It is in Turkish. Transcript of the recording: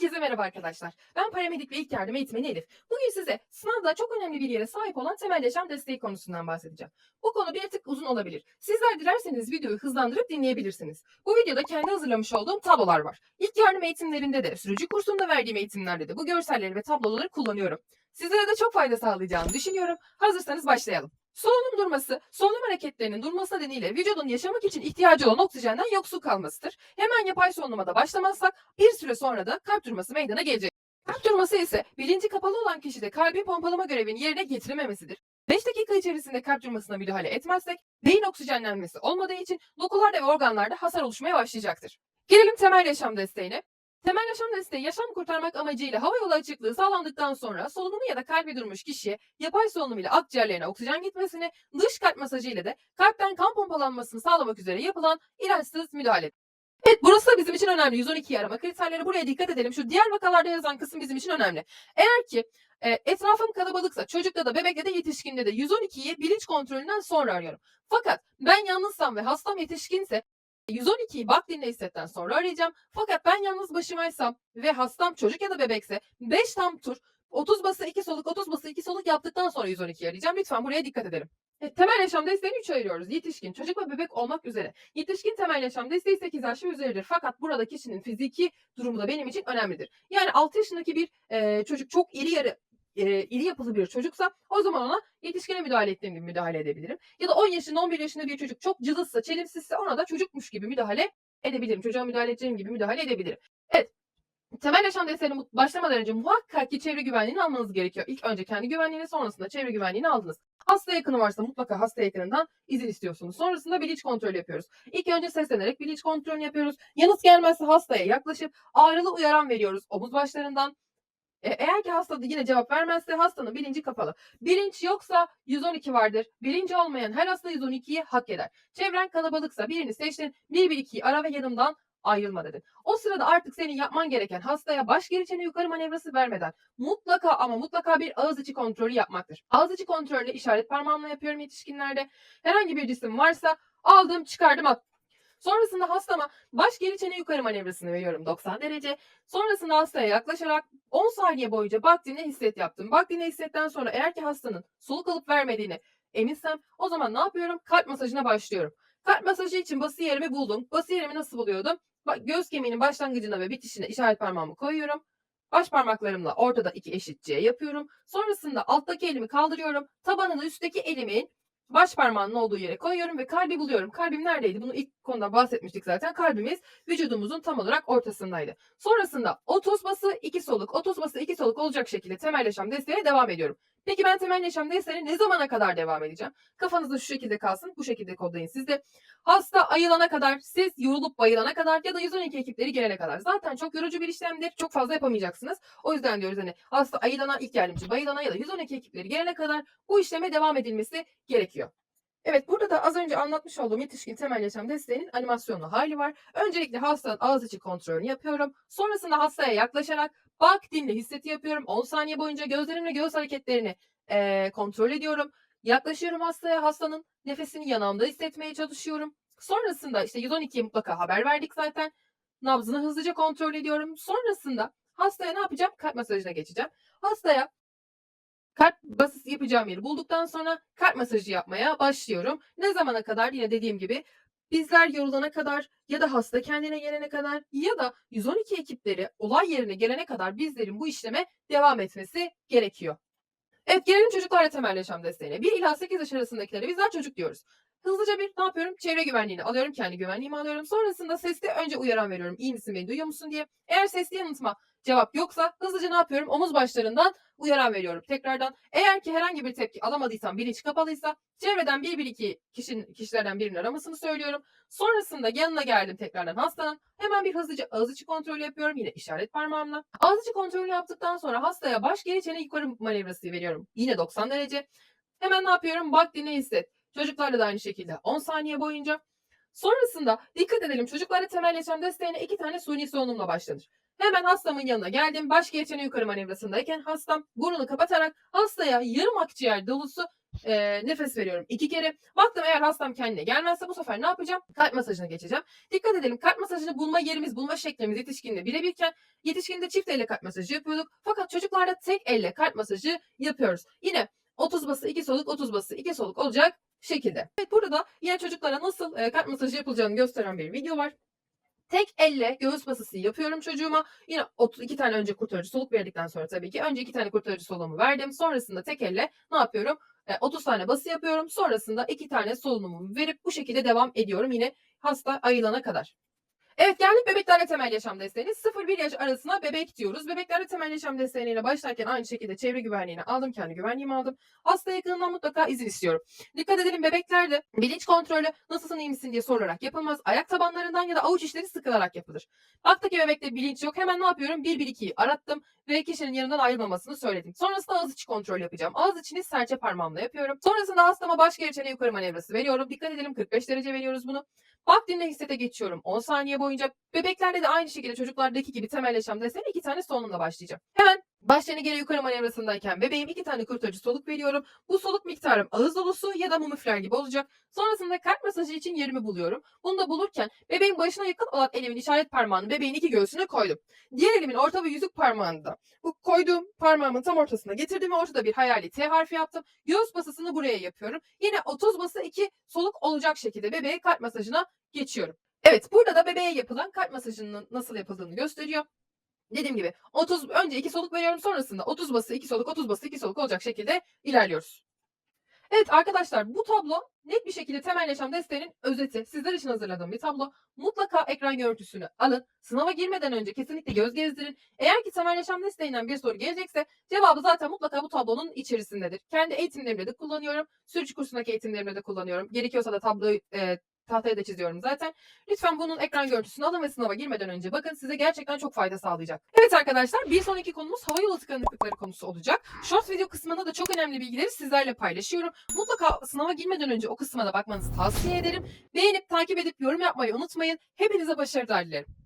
Herkese merhaba arkadaşlar. Ben paramedik ve ilk yardım eğitmeni Elif. Bugün size sınavda çok önemli bir yere sahip olan temel yaşam desteği konusundan bahsedeceğim. Bu konu bir tık uzun olabilir. Sizler dilerseniz videoyu hızlandırıp dinleyebilirsiniz. Bu videoda kendi hazırlamış olduğum tablolar var. İlk yardım eğitimlerinde de, sürücü kursunda verdiğim eğitimlerde de bu görselleri ve tabloları kullanıyorum. Sizlere de çok fayda sağlayacağını düşünüyorum. Hazırsanız başlayalım. Solunum durması, solunum hareketlerinin durması nedeniyle vücudun yaşamak için ihtiyacı olan oksijenden yoksul kalmasıdır. Hemen yapay solunuma da başlamazsak bir süre sonra da kalp durması meydana gelecek. Kalp durması ise bilinci kapalı olan kişide kalbin pompalama görevini yerine getirememesidir. 5 dakika içerisinde kalp durmasına müdahale etmezsek beyin oksijenlenmesi olmadığı için dokularda ve organlarda hasar oluşmaya başlayacaktır. Gelelim temel yaşam desteğine. Temel yaşam desteği yaşam kurtarmak amacıyla hava yolu açıklığı sağlandıktan sonra solunumu ya da kalbi durmuş kişiye yapay solunum ile akciğerlerine oksijen gitmesini, dış kalp masajı ile de kalpten kan pompalanmasını sağlamak üzere yapılan ilaçsız müdahale. Evet burası da bizim için önemli. 112'yi arama kriterleri buraya dikkat edelim. Şu diğer vakalarda yazan kısım bizim için önemli. Eğer ki e, etrafım kalabalıksa çocukta da bebekte de yetişkinde de 112'yi bilinç kontrolünden sonra arıyorum. Fakat ben yalnızsam ve hastam yetişkinse 112'yi bak dinle hissetten sonra arayacağım. Fakat ben yalnız başımaysam ve hastam çocuk ya da bebekse 5 tam tur 30 bası 2 soluk 30 bası 2 soluk yaptıktan sonra 112'yi arayacağım. Lütfen buraya dikkat edelim. Evet, temel yaşam desteğini 3 ayırıyoruz. Yetişkin, çocuk ve bebek olmak üzere. Yetişkin temel yaşam desteği 8 yaş ve üzeridir. Fakat burada kişinin fiziki durumu da benim için önemlidir. Yani 6 yaşındaki bir e, çocuk çok iri yarı e, iri yapılı bir çocuksa o zaman ona yetişkine müdahale ettiğim gibi müdahale edebilirim. Ya da 10 yaşında 11 yaşında bir çocuk çok cılızsa, çelimsizse ona da çocukmuş gibi müdahale edebilirim. Çocuğa müdahale edeceğim gibi müdahale edebilirim. Evet. Temel yaşam desteğine başlamadan önce muhakkak ki çevre güvenliğini almanız gerekiyor. İlk önce kendi güvenliğini sonrasında çevre güvenliğini aldınız. Hasta yakını varsa mutlaka hasta yakınından izin istiyorsunuz. Sonrasında bilinç kontrolü yapıyoruz. İlk önce seslenerek bilinç kontrolünü yapıyoruz. Yanıt gelmezse hastaya yaklaşıp ağrılı uyaran veriyoruz omuz başlarından. E, eğer ki hasta yine cevap vermezse hastanın bilinci kapalı. Bilinç yoksa 112 vardır. Bilinci olmayan her hasta 112'yi hak eder. Çevren kalabalıksa birini seçtin 112'yi ara ve yanımdan ayrılma dedin. O sırada artık senin yapman gereken hastaya baş geri yukarı manevrası vermeden mutlaka ama mutlaka bir ağız içi kontrolü yapmaktır. Ağız içi kontrolü işaret parmağımla yapıyorum yetişkinlerde. Herhangi bir cisim varsa aldım çıkardım attım. Sonrasında hastama baş geri çene yukarı manevrasını veriyorum 90 derece. Sonrasında hastaya yaklaşarak 10 saniye boyunca bak dinle hisset yaptım. Bak dinle hissetten sonra eğer ki hastanın soluk alıp vermediğini eminsem o zaman ne yapıyorum? Kalp masajına başlıyorum. Kalp masajı için bası yerimi buldum. Bası yerimi nasıl buluyordum? Göz kemiğinin başlangıcına ve bitişine işaret parmağımı koyuyorum. Baş parmaklarımla ortada iki eşit C yapıyorum. Sonrasında alttaki elimi kaldırıyorum. Tabanını üstteki elimin baş parmağının olduğu yere koyuyorum ve kalbi buluyorum. Kalbim neredeydi? Bunu ilk konuda bahsetmiştik zaten. Kalbimiz vücudumuzun tam olarak ortasındaydı. Sonrasında 30 bası 2 soluk, 30 bası 2 soluk olacak şekilde temel yaşam desteğine devam ediyorum. Peki ben temel yaşam desteğine ne zamana kadar devam edeceğim? Kafanızda şu şekilde kalsın. Bu şekilde kodlayın siz de. Hasta ayılana kadar, siz yorulup bayılana kadar ya da 112 ekipleri gelene kadar. Zaten çok yorucu bir işlemdir. Çok fazla yapamayacaksınız. O yüzden diyoruz hani hasta ayılana, ilk yardımcı bayılana ya da 112 ekipleri gelene kadar bu işleme devam edilmesi gerekiyor. Evet burada da az önce anlatmış olduğum yetişkin temel yaşam desteğinin animasyonlu hali var. Öncelikle hastanın ağız içi kontrolünü yapıyorum. Sonrasında hastaya yaklaşarak bak dinle hisseti yapıyorum. 10 saniye boyunca gözlerimle göğüs hareketlerini eee, kontrol ediyorum. Yaklaşıyorum hastaya hastanın nefesini yanağımda hissetmeye çalışıyorum. Sonrasında işte 112'ye mutlaka haber verdik zaten. Nabzını hızlıca kontrol ediyorum. Sonrasında hastaya ne yapacağım? Kalp masajına geçeceğim. Hastaya kalp basısı yapacağım yeri bulduktan sonra kalp masajı yapmaya başlıyorum. Ne zamana kadar? Yine dediğim gibi bizler yorulana kadar ya da hasta kendine gelene kadar ya da 112 ekipleri olay yerine gelene kadar bizlerin bu işleme devam etmesi gerekiyor. Evet gelelim çocuklarla temel yaşam desteğine. 1 ila 8 yaş arasındakilere bizler çocuk diyoruz. Hızlıca bir ne yapıyorum? Çevre güvenliğini alıyorum. Kendi güvenliğimi alıyorum. Sonrasında sesli önce uyaran veriyorum. İyi misin beni duyuyor musun diye. Eğer sesli yanıtıma cevap yoksa hızlıca ne yapıyorum? Omuz başlarından uyaran veriyorum. Tekrardan eğer ki herhangi bir tepki alamadıysam bilinç kapalıysa çevreden bir bir iki kişinin, kişilerden birinin aramasını söylüyorum. Sonrasında yanına geldim tekrardan hastanın. Hemen bir hızlıca ağız içi kontrolü yapıyorum. Yine işaret parmağımla. Ağız içi kontrolü yaptıktan sonra hastaya baş geri çene yukarı manevrası veriyorum. Yine 90 derece. Hemen ne yapıyorum? Bak dinle hisset. Çocuklarla da aynı şekilde 10 saniye boyunca. Sonrasında dikkat edelim çocuklarda temel yaşam desteğine iki tane suni solunumla başlanır. Hemen hastamın yanına geldim. Baş geçene yukarı manevrasındayken hastam burnunu kapatarak hastaya yarım akciğer dolusu e, nefes veriyorum iki kere. Baktım eğer hastam kendine gelmezse bu sefer ne yapacağım? Kalp masajına geçeceğim. Dikkat edelim kalp masajını bulma yerimiz, bulma şeklimiz yetişkinde birebirken yetişkinde çift elle kalp masajı yapıyorduk. Fakat çocuklarda tek elle kalp masajı yapıyoruz. Yine 30 bası 2 soluk 30 bası 2 soluk olacak şekilde. Evet burada da yine çocuklara nasıl e, kalp masajı yapılacağını gösteren bir video var. Tek elle göğüs basısı yapıyorum çocuğuma. Yine 32 tane önce kurtarıcı soluk verdikten sonra tabii ki. Önce 2 tane kurtarıcı soluğumu verdim. Sonrasında tek elle ne yapıyorum? E, 30 tane bası yapıyorum. Sonrasında 2 tane solunumumu verip bu şekilde devam ediyorum yine hasta ayılana kadar. Evet geldik bebeklerle temel yaşam desteğini. 0-1 yaş arasına bebek diyoruz. Bebeklerle temel yaşam desteğiyle başlarken aynı şekilde çevre güvenliğini aldım. Kendi güvenliğimi aldım. Hasta yakınından mutlaka izin istiyorum. Dikkat edelim bebeklerde bilinç kontrolü nasılsın iyi misin diye sorularak yapılmaz. Ayak tabanlarından ya da avuç içleri sıkılarak yapılır. Baktık ki bebekte bilinç yok. Hemen ne yapıyorum? 1-1-2'yi arattım ve kişinin yanından ayrılmamasını söyledim. Sonrasında ağız içi kontrol yapacağım. Ağız içini serçe parmağımla yapıyorum. Sonrasında hastama baş geri yukarı manevrası veriyorum. Dikkat edelim 45 derece veriyoruz bunu. Bak dinle hissete geçiyorum 10 saniye boyunca. Bebeklerde de aynı şekilde çocuklardaki gibi temel yaşam desteğine iki tane solunumla başlayacağım. Hemen baş çene geri yukarı manevrasındayken bebeğim iki tane kurtarıcı soluk veriyorum. Bu soluk miktarım ağız dolusu ya da mum üfler gibi olacak. Sonrasında kalp masajı için yerimi buluyorum. Bunu da bulurken bebeğin başına yakın olan elimin işaret parmağını bebeğin iki göğsüne koydum. Diğer elimin orta ve yüzük parmağını da bu koyduğum parmağımın tam ortasına getirdim ve ortada bir hayali T harfi yaptım. Göğüs basısını buraya yapıyorum. Yine 30 bası 2 soluk olacak şekilde bebeğe kalp masajına geçiyorum. Evet burada da bebeğe yapılan kalp masajının nasıl yapıldığını gösteriyor. Dediğim gibi 30 önce 2 soluk veriyorum sonrasında 30 bası 2 soluk 30 bası 2 soluk olacak şekilde ilerliyoruz. Evet arkadaşlar bu tablo net bir şekilde temel yaşam desteğinin özeti. Sizler için hazırladığım bir tablo. Mutlaka ekran görüntüsünü alın. Sınava girmeden önce kesinlikle göz gezdirin. Eğer ki temel yaşam desteğinden bir soru gelecekse cevabı zaten mutlaka bu tablonun içerisindedir. Kendi eğitimlerimde de kullanıyorum. Sürücü kursundaki eğitimlerimde de kullanıyorum. Gerekiyorsa da tabloyu e, tahtaya da çiziyorum zaten. Lütfen bunun ekran görüntüsünü alın ve sınava girmeden önce bakın size gerçekten çok fayda sağlayacak. Evet arkadaşlar bir sonraki konumuz hava yolu tıkanıklıkları konusu olacak. Short video kısmında da çok önemli bilgileri sizlerle paylaşıyorum. Mutlaka sınava girmeden önce o kısma da bakmanızı tavsiye ederim. Beğenip takip edip yorum yapmayı unutmayın. Hepinize başarılar dilerim.